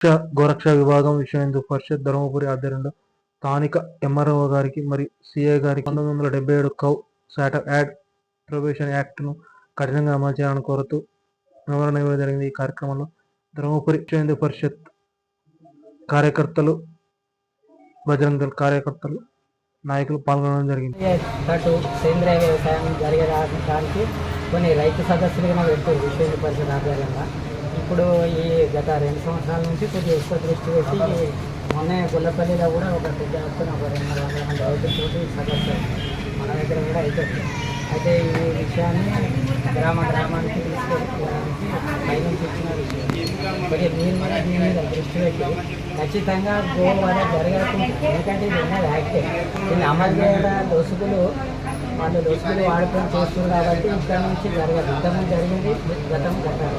గోరక్ష గోరక్ష విభాగం విశ్వ పరిషత్ ధర్మపురి ఆధ్వర్యంలో స్థానిక ఎంఆర్ఓ గారికి మరియు సిఐ గారికి పంతొమ్మిది వందల డెబ్బై ఏడు కౌ శాట యాడ్ ప్రొబేషన్ యాక్ట్ను కఠినంగా అమలు చేయాలని కోరుతూ వివరణ ఇవ్వడం జరిగింది. ఈ కార్యక్రమంలో ధర్మపురి విశ్వ పరిషత్ కార్యకర్తలు బజరంగ కార్యకర్తలు నాయకులు పాల్గొనడం జరిగింది. తట్టు సేంద్రియ వ్యవసాయం జరగడానికి కొన్ని రైతు సదస్సులుగా కూడా ఎక్కువ విశ్వ పరిషత్ ఆధ్వర్యంగా ఇప్పుడు ఈ గత రెండు సంవత్సరాల నుంచి కొద్దిగా ఎక్కువ దృష్టి పెట్టి మొన్న గుల్లపల్లిలో కూడా ఒక పెద్ద ఎత్తున ఒక రెండు వందల మంది రైతులతోటి సదస్సు మన దగ్గర కూడా అవుతుంది అయితే ఈ విషయాన్ని గ్రామ గ్రామానికి తీసుకెళ్ళడానికి పైనుంచి ఇచ్చిన విషయం. మరి మీరు మీద దీని మీద దృష్టి పెట్టి ఖచ్చితంగా గోవద జరగకుండా ఎందుకంటే ఇది ఉన్నది యాక్టే దీన్ని అమలు చేయడం దోసుకులు వాళ్ళు దోసుకులు వాడుకొని చేస్తున్నారు కాబట్టి ఇక్కడ నుంచి జరగదు. ఇంతకుముందు జరిగింది గతం గతం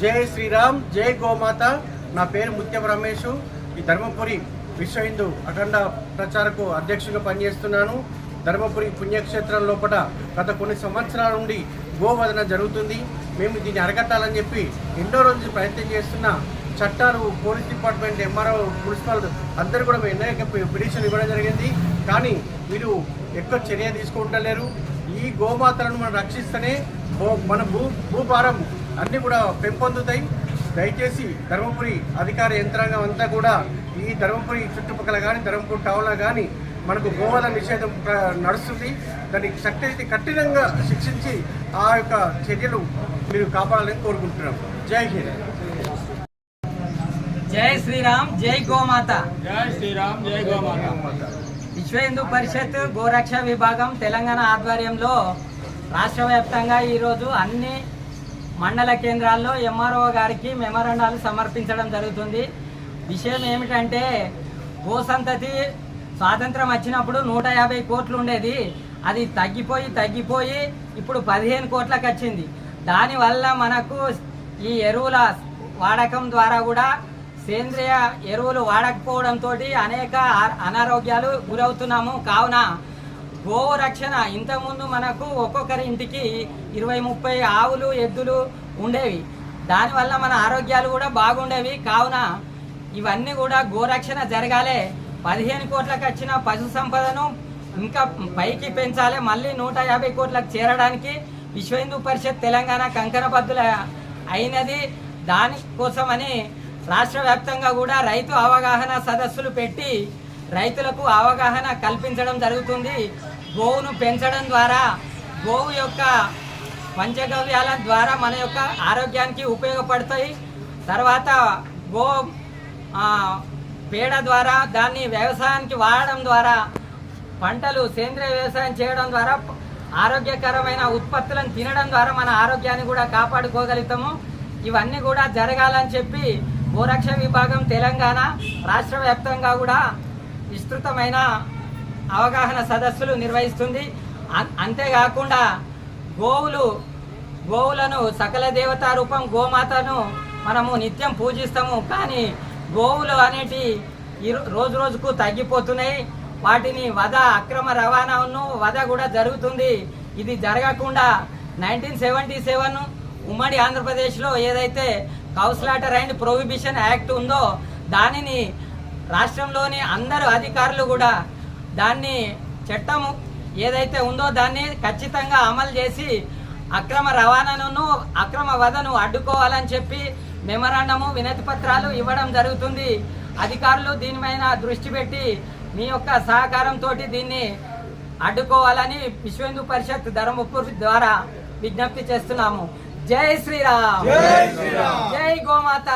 జై శ్రీరామ్ జై గోమాత. నా పేరు ముత్యం రమేష్. ఈ ధర్మపురి విశ్వ హిందూ అఖండ ప్రచారకు అధ్యక్షుడిగా పనిచేస్తున్నాను. ధర్మపురి పుణ్యక్షేత్రం లోపల గత కొన్ని సంవత్సరాల నుండి గోవదన జరుగుతుంది. మేము దీన్ని అరగట్టాలని చెప్పి ఎన్నో రోజులు ప్రయత్నం చేస్తున్న చట్టాలు పోలీస్ డిపార్ట్మెంట్ ఎంఆర్ఓ మున్సిపల్ అందరూ కూడా ఎన్నో పిటిషన్ ఇవ్వడం జరిగింది. కానీ వీరు ఎక్కువ చర్య తీసుకుంటలేరు. ఈ గోమాతలను మనం రక్షిస్తేనే మన భూ భూభారం అన్నీ కూడా పెంపొందుతాయి. దయచేసి ధర్మపురి అధికార యంత్రాంగం అంతా కూడా ఈ ధర్మపురి చుట్టుపక్కల కానీ ధర్మపురి టౌన్లో కానీ మనకు గోవధ నిషేధం నడుస్తుంది. దాన్ని శక్తి కఠినంగా శిక్షించి ఆ యొక్క చర్యలు మీరు కాపాడాలని కోరుకుంటున్నాం. జై హింద్. జై శ్రీరామ్ జై గోమాత. జై శ్రీరామ్ జై గోమాత. విశ్వ హిందూ పరిషత్ గోరక్ష విభాగం తెలంగాణ ఆధ్వర్యంలో రాష్ట్ర వ్యాప్తంగా ఈరోజు అన్ని మండల కేంద్రాల్లో ఎంఆర్ఓ గారికి మెమరాండాలు సమర్పించడం జరుగుతుంది. విషయం ఏమిటంటే గోసంతతి స్వాతంత్రం వచ్చినప్పుడు నూట యాభై కోట్లు ఉండేది. అది తగ్గిపోయి తగ్గిపోయి ఇప్పుడు పదిహేను కోట్లకు వచ్చింది. దానివల్ల మనకు ఈ ఎరువుల వాడకం ద్వారా కూడా సేంద్రియ ఎరువులు వాడకపోవడంతో అనేక అనారోగ్యాలు గురవుతున్నాము. కావున గోవు రక్షణ ఇంతకుముందు మనకు ఒక్కొక్కరి ఇంటికి ఇరవై ముప్పై ఆవులు ఎద్దులు ఉండేవి. దానివల్ల మన ఆరోగ్యాలు కూడా బాగుండేవి. కావున ఇవన్నీ కూడా గోరక్షణ జరగాలి. పదిహేను కోట్లకు వచ్చిన పశు సంపదను ఇంకా పైకి పెంచాలి. మళ్ళీ నూట యాభై కోట్లకు చేరడానికి విశ్వ హిందూ పరిషత్ తెలంగాణ కంకణబద్దుల అయినది. దానికోసమని రాష్ట్ర వ్యాప్తంగా కూడా రైతు అవగాహన సదస్సులు పెట్టి రైతులకు అవగాహన కల్పించడం జరుగుతుంది. గోవును పెంచడం ద్వారా గోవు యొక్క పంచగవ్యాల ద్వారా మన యొక్క ఆరోగ్యానికి ఉపయోగపడతాయి. తర్వాత గో పేడ ద్వారా దాన్ని వ్యవసాయానికి వాడడం ద్వారా పంటలు సేంద్రియ వ్యవసాయం చేయడం ద్వారా ఆరోగ్యకరమైన ఉత్పత్తులను తినడం ద్వారా మన ఆరోగ్యాన్ని కూడా కాపాడుకోగలుగుతాము. ఇవన్నీ కూడా జరగాలని చెప్పి గోరక్ష విభాగం తెలంగాణ రాష్ట్ర వ్యాప్తంగా కూడా విస్తృతమైన అవగాహన సదస్సులు నిర్వహిస్తుంది. అంతేకాకుండా గోవులు గోవులను సకల దేవతా రూపం గోమాతను మనము నిత్యం పూజిస్తాము. కానీ గోవులు అనేటి రోజు రోజుకు తగ్గిపోతున్నాయి. వాటిని వధ అక్రమ రవాణాను వధ కూడా జరుగుతుంది. ఇది జరగకుండా నైన్టీన్ సెవెంటీ సెవెన్ ఉమ్మడి ఆంధ్రప్రదేశ్లో ఏదైతే కౌస్లాటర్ అండ్ ప్రొహిబిషన్ యాక్ట్ ఉందో దానిని రాష్ట్రంలోని అందరు అధికారులు కూడా దాన్ని చట్టము ఏదైతే ఉందో దాన్ని ఖచ్చితంగా అమలు చేసి అక్రమ రవాణాను అక్రమ వధను అడ్డుకోవాలని చెప్పి మెమరాండము వినతి పత్రాలు ఇవ్వడం జరుగుతుంది. అధికారులు దీనిపైన దృష్టి పెట్టి మీ యొక్క సహకారంతో దీన్ని అడ్డుకోవాలని విశ్వ హిందూ పరిషత్ ధర్మపురి ద్వారా విజ్ఞప్తి చేస్తున్నాము. జై శ్రీరామ్. జై గోమాత.